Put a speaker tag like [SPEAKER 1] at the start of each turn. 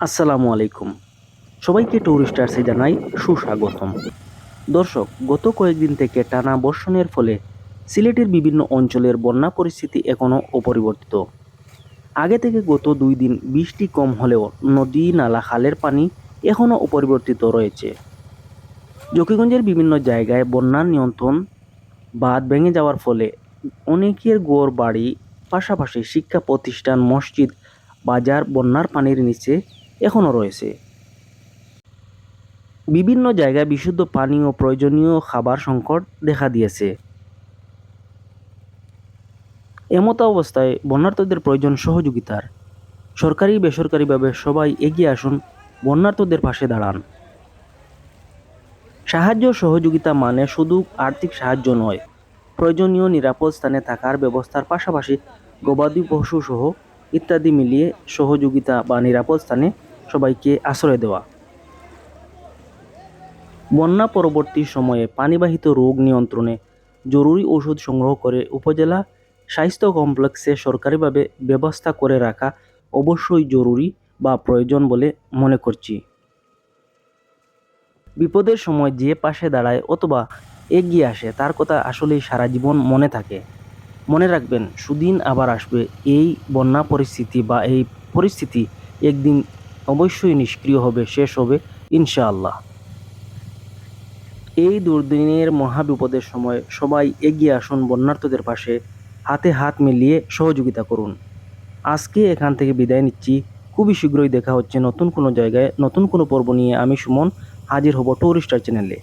[SPEAKER 1] আসসালামু আলাইকুম। সবাইকে টুরিস্টার্সে জানাই সুস্বাগতম। দর্শক, গত কয়েকদিন থেকে টানা বর্ষণের ফলে সিলেটের বিভিন্ন অঞ্চলের বন্যা পরিস্থিতি এখনও অপরিবর্তিত। আগে থেকে গত দুই দিন বৃষ্টি কম হলেও নদী, নালা, খালের পানি এখনও অপরিবর্তিত রয়েছে। জকিগঞ্জের বিভিন্ন জায়গায় বন্যার নিয়ন্ত্রণ বাঁধ ভেঙে যাওয়ার ফলে অনেকের গড় বাড়ি, পাশাপাশি শিক্ষা প্রতিষ্ঠান, মসজিদ, বাজার, বন্যার পানির নিচে এখনও রয়েছে। বিভিন্ন জায়গায় বিশুদ্ধ পানি ও প্রয়োজনীয় খাবার সংকট দেখা দিয়েছে। এমতো অবস্থায় বন্যার্থদের প্রয়োজন সহযোগিতার। সরকারি বেসরকারিভাবে সবাই এগিয়ে আসুন বন্যার্থদের পাশে দাঁড়ান। সাহায্য সহযোগিতা মানে শুধু আর্থিক সাহায্য নয়, প্রয়োজনীয় নিরাপদ স্থানে থাকার ব্যবস্থার পাশাপাশি গবাদি পশু সহ ইত্যাদি মিলিয়ে সহযোগিতা বা নিরাপদ স্থানে সবাইকে আশ্রয় দেওয়া। বন্যা পরবর্তী সময়ে পানিবাহিত রোগ নিয়ন্ত্রণে জরুরি ওষুধ সংগ্রহ করে উপজেলা স্বাস্থ্য কমপ্লেক্সে সরকারিভাবে ব্যবস্থা করে রাখা অবশ্যই জরুরি বা প্রয়োজন বলে মনে করছি। বিপদের সময় যে পাশে দাঁড়ায় অথবা এগিয়ে আসে তার কথা আসলেই সারা জীবন মনে থাকে। মনে রাখবেন, সুদিন আবার আসবে। এই বন্যা পরিস্থিতি বা এই পরিস্থিতি একদিন অবশ্যই নিষ্ক্রিয় হবে, শেষ হবে, ইনশাআল্লাহ। এই দুর্দিনের মহাবিপদের সময় সবাই এগিয়ে আসুন বন্যার্থদের পাশে, হাতে হাত মিলিয়ে সহযোগিতা করুন। আজকে এখান থেকে বিদায় নিচ্ছি। খুবই শীঘ্রই দেখা হচ্ছে নতুন কোনো জায়গায়, নতুন কোনো পর্ব নিয়ে। আমি সুমন, হাজির হব টুরিস্টার চ্যানেলে।